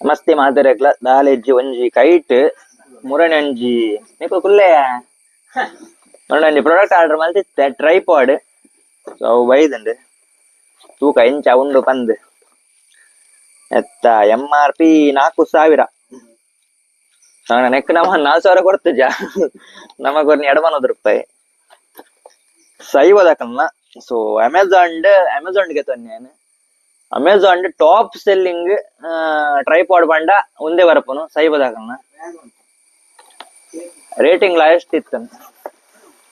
ಮಸ್ತಿ ಮಾದರೆಗ್ಲ ದಾಲೆಜ್ಜಿ ಒಂಜಿ ಕೈಟ್ ಮುರಣಿ ಒಂಜಿ ನಿಕು ಕುಲ್ಲೆ? ಮುರಣಿ ಒಂಜಿ ಪ್ರಾಡಕ್ಟ್ ಆರ್ಡರ್ ಮಲ್ತಿತ್ತೆ ಟ್ರೈಪಾಡ್ ಸೊ ಅವು ಬೈದಂಡು, ತೂಕ ಎಂಚ ಉಂಡು ಪಂದ್. ಎತ್ತ ಎಂ ಆರ್ ಪಿ ನಾಲ್ಕು ಸಾವಿರ. ನಾನು ನೆಕ್ ನಮ್ಮ ನಾಲ್ಕು ಸಾವಿರ ಕೊಡ್ತಿದ್ಜ ನಮಗೊಂದು ಎಡಮನೋದು ರೂಪಾಯಿ. ಸೈವದಕನ್ನ ಸೊ ಅಮೆಝಾನ್ ಅಮೆಝಾನ್ಗೆ ತಂದೇನು ಅಮೆಝಾನ್ ಟಾಪ್ ಸೆಲ್ಲಿಂಗ್ ಟ್ರೈಪಾಡ್ ಬಂಡ ಒಂದೇ ಬರಪ್ಪನು ಸೈಬದಾಗಣ್ಣ ರೇಟಿಂಗ್ ಲಾಯಸ್ಟ್ ಇತ್ತು.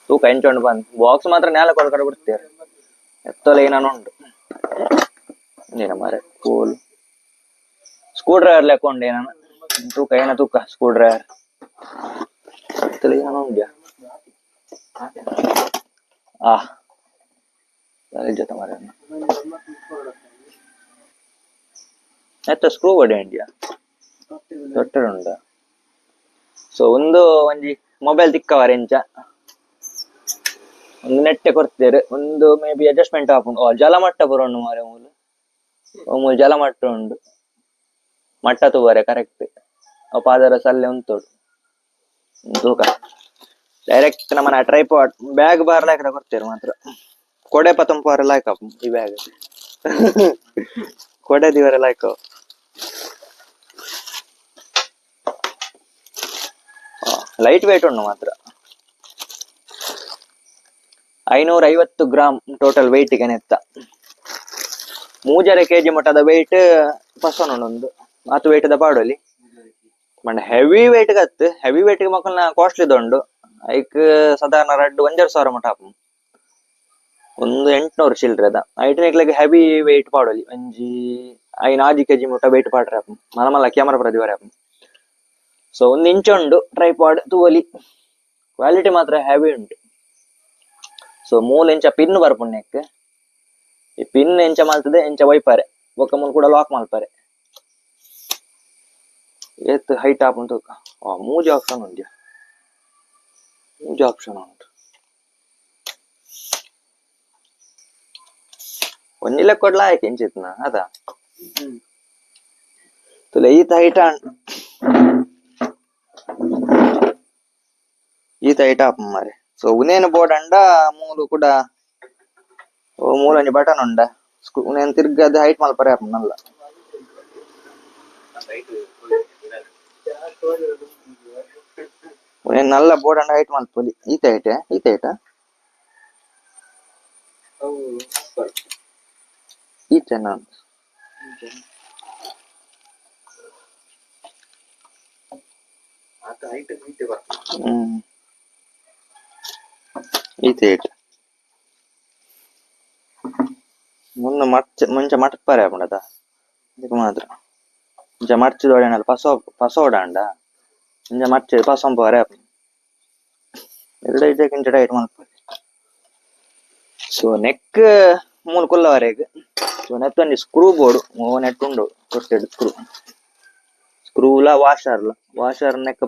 ತೂಕ ಎಂಚೊಂಡು ಬಂದ್. ಬಾಕ್ಸ್ ಮಾತ್ರ ನೇಲ ಕೊಡ್ಕೊಂಡು ಬಿಡ್ತೀರ? ಎತ್ತಲ ಏನಾನು ಉಂಟು. ನೀನ ಮರೆ ಕೂಲ್ ಸ್ಕ್ರೂ ಡ್ರೈವರ್ ಲೆಕ್ಕೊಂಡು ಏನಾನ? ತೂಕ ಏನ ತೂಕ? ಸ್ಕ್ರೂ ಡ್ರೈವರ್ ಎತ್ತಲ ಏನಾನು ಆ ಜೊತೆ ಮರೆ ಎತ್ತ ಸ್ಕ್ರೂ ಬಡ ಇಂಡಿಯಾ ದೊಡ್ಡ ಸೊ ಒಂದು ಒಂಜಿ ಮೊಬೈಲ್ ತಿಕ್ಕವರ ಇಂಚ. ಒಂದು ನೆಟ್ಟೆ ಕೊಡ್ತೇರು ಒಂದು ಮೇ ಬಿ ಅಡ್ಜಸ್ಟ್ಮೆಂಟ್ ಆಪುಂಡು ಓ, ಜಲಮಟ್ಟ ಉಂಡು ಮಾರೆ ಮೂಲು. ಮೂಲು ಜಲಮಟ್ಟ ಉಂಡು ಮಟ್ಟ ತೂವರೆ ಕರೆಕ್ಟ್ ಅವು ಪಾದರ ಸಲ್ಲೆ ಉಂತೋಡು. ತೂಕ. ಡೈರೆಕ್ಟ್ ನಮ್ಮನ ಟ್ರೈಪಾಡ್ ಬ್ಯಾಗ್ ಬಾರ್ ಲಾಯ್ಕ ಮಾತ್ರ. ಕೊಡೆ ಪತಂಪಾರ ಲಾಯ್ಕ ಈ ಬ್ಯಾಗ್ ಕೊಡೆ ದಿವರ ಲೈಟ್ ವೇಟ್ ಉಂಡು ಮಾತ್ರ. ಐನೂರ ಐವತ್ತು ಗ್ರಾಮ್ ಟೋಟಲ್ ವೆಯ್ಟ್ ನೆತ್ತ. ಮೂಜರೆ ಕೆಜಿ ಮಟ್ಟದ ವೆಯ್ಟ್ ಪಸೊಂದು ಮಾತು ವೆಯ್ಟ್ ಪಾಡೋಲಿ ಮಂಡ ಹೆವಿ ವೆಯ್ಟ್ ಗತ್ತು ಹೆವಿ ವೆಯ್ಟ್ ಮಕ್ಕಳನ್ನ ಕಾಸ್ಟ್ಲಿ ದೊಂಡು ಐಕ್ ಸಾಧಾರಣ ರಡ್ಡು ಒಂದೆರಡು ಸಾವಿರ ಮಟ್ಟ ಹಾಪು ಒಂದು ಎಂಟ್ನೂರು ಚಿಲ್ಡ್ರೆ ಅದ ಐಟನಿಕ್ಲೆಗ್ ಹೆವಿ ವೆಯ್ಟ್ ಪಾಡೋಲಿ ಒಂಜಿ ಐನ್ ಆಜಿ ಕೆಜಿ ಮಟ್ಟ ವೆಯ್ಟ್ ಪಾಡ್ರೆ ಹಾಪು ಮನಮಲ್ಲ ಕ್ಯಾಮರಾ ಪ್ರತಿವಾರ ಆಪುಂಡು ಸೊ ಒಂದು ಇಂಚ್ ಉಂಡು ಟ್ರೈಪಾಡ್ ತೂವಲಿ. ಕ್ವಾಲಿಟಿ ಮಾತ್ರ ಹ್ಯಾವಿ ಉಂಟು. ಸೊ ಮೂಲ ಇಂಚ ಪಿನ್ ಬರ್ಪುಣ್ಯಕ್ಕೆ ಈ ಪಿನ್ ಎಂಚ ಮಾಡ್ತದೆ ಎಂಚ ವೈಪಾರೆ ಒಕ್ಕ ಮುನ್ ಕೂಡ ಲಾಕ್ ಮಲ್ಪಾರೆ ಏತ್ ಹೈಟ್ ಆಪ್ ಉಂಟು. ಮೂಜಿ ಆಪ್ಷನ್ ಉಂಟು. ಮೂಜಿ ಆಪ್ಷನ್ ಉಂಟು. ಒಂದಿಲ್ಲ ಕೊಡ್ಲ ಆಯ್ಕೆ ಎಂಚಿತ್ನ ಅದ? ತುಲೆ ಈತ ಹೈಟ್ ಈತ ಹೈಟ್ ಆಪ್ ಮಾರೆ ಸೊ ಉನೇನು ಬೋರ್ಡ್ ಅಂಡ ಮೂಲು ಕೂಡ ಓ ಮೂಲು ಒಂಜಿ ಬಟನ್ ಉಂಡ ಸ್ಕ್ರೂ- ಉನೇನು ತಿರ್ಗದ ಹೈಟ್ ಮಲ್ಪರೆ ಆಪ್ ನಲ್ಲ ಉನೇನು ನಲ್ಲ ಬೋರ್ಡ್ ಅಂಡ ಹೈಟ್ ಮಲ್ಪೊಲಿ ಈತ ಹೈಟ್ ಈತ ಹೈಟ ಈತ ನಾನು ಹ್ಮ್ ಈತ ಹೈಟ್ ಮುಂದೆ ಮರ್ಚ ಮುಂಚೆ ಮಟ್ಪಾರೆ ಆಪುಂಡದ ಇದಕ್ಕೆ ಮಾತ್ರ ಇಂಚ ಮರ್ಚಿದ ಒಡೆನಲ್ಲ ಪಸ ಪಸ ಓಡಾಂಡ ಇಂಚ ಮರ್ಚಿ ಪಸಂಪವರೆ ಆಪುಂಡು ಎರಡು ಇದಕ್ಕೆ ಇಂಚ ಟೈಟ್ ಮಲ್ಪೊಲಿ ಸೊ ನೆಕ್ ಮೂಲು ಕುಲ್ಲವರೆಗೆ ಸೊ ನೆತ್ತೊಂದು ಸ್ಕ್ರೂ ಬೋರ್ಡು ಓ ನೆಟ್ ಉಂಡು ಕೊಟ್ಟೆಡು ಸ್ಕ್ರೂ ಸ್ಕ್ರೂಲ ವಾಷರ್ಲ ವಾಷರ್ ನೆಕ್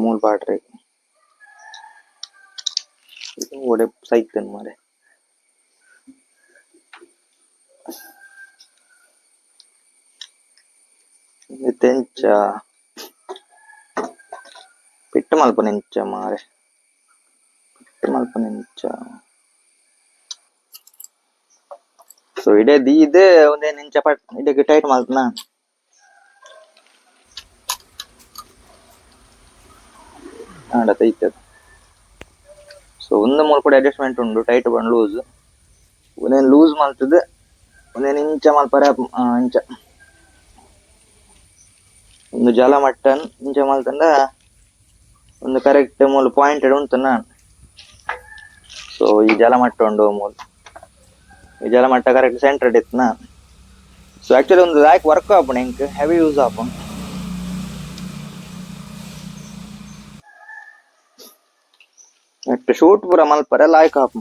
மூணு பார்ட் இருக்கு இது ஒரே சைக்கிள் மாதிரி இது தெஞ்சா పిట్టమల్ప నించా మారే పిట్టమల్ప నించా సో ఇడే ది ఇదే ఉంది నించ పట్ ఇడే టైట్ మల్పనా ಆಂಡ ಅದು ಸೊ ಒಂದು ಮೂರು ಕೂಡ ಅಡ್ಜಸ್ಟ್ಮೆಂಟ್ ಉಂಡು ಟೈಟ್ ಬಂದು ಲೂಸ್ ಒಂದೇನು ಲೂಸ್ ಮಾಡ್ತದೆ ಒಂದೇನು ಇಂಚ ಮಲ್ಪರೆ ಇಂಚ. ಒಂದು ಜಲ ಮಟ್ಟನ್ ಇಂಚ ಮಲ್ತಂಡ ಒಂದು ಕರೆಕ್ಟ್ ಮೂಲು ಪಾಯಿಂಟೆಡ್ ಉಂಟು ನಾನು. ಸೊ ಈ ಜಲಮಟ್ಟ ಉಂಡು ಮೂಲು ಈ ಜಲಮಟ್ಟ ಕರೆಕ್ಟ್ ಸೆಂಟರ್ಡ್ ಇತ್ತು ನಾನು. ಸೊ ಆಕ್ಚುಲಿ ಒಂದು ಲ್ಯಾಕ್ ವರ್ಕ್ ಆಪಣ ಹೆವಿ ಯೂಸ್ ಆಪುಂಡು ಶೂಟ್ ಪೂರ ಮಲ್ಪರೆ ಲಾಯ್ಕ್ ಹಾಕು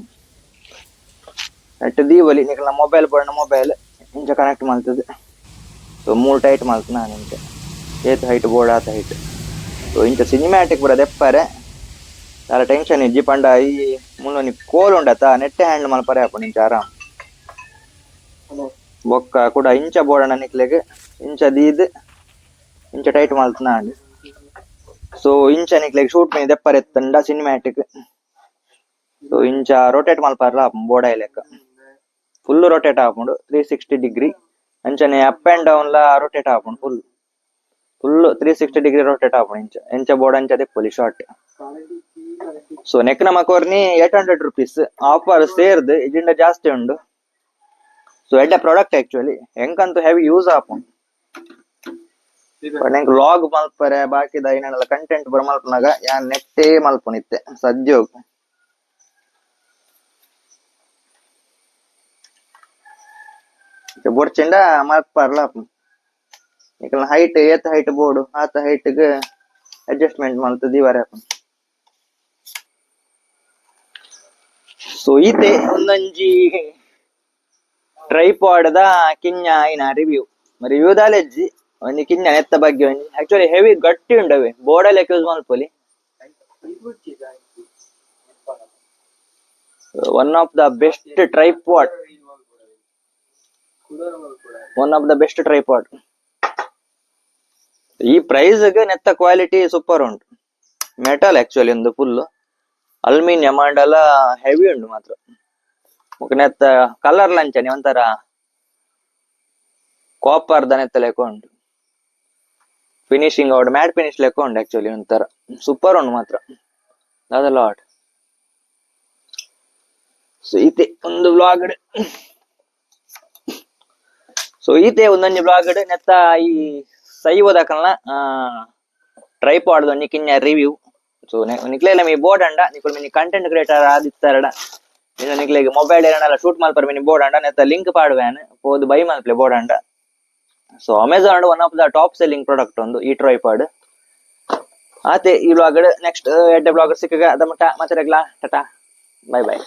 ನೆಟ್ ದೀವಲಿ ನಿಕ ಮೊಬೈಲ್ ಬಣ್ಣ ಮೊಬೈಲ್ ಇಂಚ ಕನೆಕ್ಟ್ ಮಾಡ್ತದೆ. ಸೊ ಮೂರು ಟೈಟ್ ಮಾಡ್ತು ನಾನು ಇಂಚ ಏತ್ ಹೈಟ್ ಬೋರ್ಡ್ ಆತ ಹೈಟ್ ಸೊ ಇಂಚ ಸಿನಿಮ್ಯಾಟಿಕ್ ಬರೋದು ದೆಪ್ಪರೆ చాలా ಟೆನ್ಷನ್ ಇಜ್ಜಿ ಪಂಡ ಈ ಮುನ್ನೊನಿ ಕೋಲ್ ಉಂಡತ ನೆಟ್ಟೆ ಹ್ಯಾಂಡ್ ಮಲ್ಪರೆ ಹಾಕು ನಿಂಚ ಆರಾಮ್. ಬೊಕ್ಕ ಕೂಡ ಇಂಚ ಬೋಡಣ ನಿಕ್ಲೆಗ್ ಇಂಚ ದೀದ್ ಇಂಚ ಟೈಟ್ ಮಲ್ತನಾಡ್ ಸೊ ಇಂಚ ನಿಕ್ಲೆಗ್ ಶೂಟ್ ಮೀ ದೆಪ್ಪರೆತ್ತಂಡ ಸಿನಿಮ್ಯಾಟಿಕ್ ಸೊ ಇಂಚ ರೊಟೇಟ್ ಮಲ್ಪಾರ್ಲ ಬೋಡ ಲೆಕ್ಕ. ಫುಲ್ ರೊಟೇಟ್ ಆಪುಂಡು ತ್ರೀ ಸಿಕ್ಸ್ಟಿ ಡಿಗ್ರಿ ಅಂಚನೆ ಅಪ್ ಅಂಡ್ ಡೌನ್ ಲ ರೊಟೇಟ್ ಆಪುಂಡು full full three sixty degree rotate ಆಪುಂಡು ಇಂಚ ಎಂಚ ಬೋರ್ಡ್ ಅಂಚ ದೆಪ್ಪೊಲಿ ಶಾರ್ಟ್ ಸೊ ನೆಕ್ನ ಮಕೋರ್ನಿ ಏಟ್ ಹಂಡ್ರೆಡ್ ರುಪೀಸ್ ಆಫರ್ ಸೇರ್ದು ಇದಿಂದ ಜಾಸ್ತಿ ಉಂಡು. ಸೊ ಎಡ್ಡ ಪ್ರಾಡಕ್ಟ್ ಆಕ್ಚುಲಿ ಹೆಂಗಂತೂ ಹೆವಿ ಯೂಸ್ ಆಪುಂಡು ನಂಗೆ ಲಾಗ್ ಮಲ್ಪರೆ ಬಾಕಿದ ಏನೇನೆಲ್ಲ ಕಂಟೆಂಟ್ ಬರ ಮಲ್ಪನಾಗ ಯಾನ್ ನೆಟ್ಟೇ ಮಲ್ಪುನಿತ್ತೆ ಸದ್ಯ ಹೋಗು ಪರ್ಲ ಮಲ್ಪಾರ್ಲ ಈಗ ಹೈಟ್ ಏತ್ ಹೈಟ್ ಬೋರ್ಡ್ ಆತ ಹೈಟ್ಗೆ ಅಡ್ಜಸ್ಟ್ಮೆಂಟ್ ಮಲ್ತು ದಿವಾರೆ ಸೊ ಈತೆ ಒಂದೊಂಜಿ ಟ್ರೈಪಾಡ್ ದ ಕಿಂಜ ಐನ ರಿವ್ಯೂ ರಿವ್ಯೂ ದಾಲೆಜ್ಜಿ ಒಂಜಿ ಕಿಂಜ ಎತ್ತ ಬಗ್ಗೆ ಒಂಜಿ. ಆಕ್ಚುಲಿ ಹೆವಿ ಗಟ್ಟಿ ಉಂಡವೆ. ಬೋರ್ಡಲ್ಲಿ ಯೂಸ್ ಮಲ್ಪೊಲಿ one of the best tripod one of the best tripod ಈ ಪ್ರೈಸ್ಗೆ ನೆತ್ತ ಕ್ವಾಲಿಟಿ ಸೂಪರ್ ಉಂಟು. ಮೆಟಲ್ ಆಕ್ಚುಲಿ ಒಂದು ಫುಲ್ ಅಲ್ಯೂಮಿನಿಯಂ ಎಲ್ಲ ಹೆವಿ ಉಂಟು ಮಾತ್ರ. ನೆತ್ತ ಕಲರ್ ಲಂಚನೆ, ಒಂಥರ ಕಾಪರ್ ದ ನೆತ್ತ ಲೆಕ್ಕ ಉಂಟು. ಫಿನಿಶಿಂಗ್ ಔಟ್ ಮ್ಯಾಟ್ ಫಿನಿಶ್ ಲೆಕ್ಕ ಉಂಟು ಆಕ್ಚುಲಿ ಒಂಥರ. ಸೂಪರ್ ಉಂಟು ಮಾತ್ರ. ಅದೆಲ್ಲ ಆಟ್ ಸೊ ಈತೆ ಒಂದು ಬ್ಲಾಗ್ ಸೊ ಈತೆ ಒಂದೊಂದು ಬ್ಲಾಗ್ ನೆತ್ತ ಈ ಸೈ ಓದಕಲ್ನ ಟ್ರೈಪಾಡ್ ಒಂಜಿ ಕಿನ್ಯ ರಿವ್ಯೂ ಸೊ ನಿಕ್ಲೆಲ ಮೀ ಬೋರ್ಡ್ ಅಂಡ ನಿಕುಲ್ ಮಿನಿ ಕಂಟೆಂಟ್ ಕ್ರಿಯೇಟರ್ ಆದಿತ್ತಾರಡ ಇನ್ನು ನಿಕ್ಲೆಗ್ ಮೊಬೈಲ್ ಏನಲ್ಲ ಶೂಟ್ ಮಲ್ಪರ್ ಮಿನಿ ಬೋರ್ಡ್ ಅಂಡ, ನೆತ್ತ ಲಿಂಕ್ ಪಾಡುವೆನ್ ಪೋದು ಬೈ ಮಲ್ಪ್ಲೆ board and. So Amazon one of the top selling product ಒಂದು, ಈ ಟ್ರೈಪಾಡ್ ಆತೆ ಈ ಬ್ಲಾಗ್ ನೆಕ್ಸ್ಟ್ ಎಡ್ಡೆ ಬ್ಲಾಗ್ ಸಿಕ್ಕಾಗ ಮಟ್ಟ ಮತ್ತೆ ಟಾಟಾ ಬೈ ಬೈ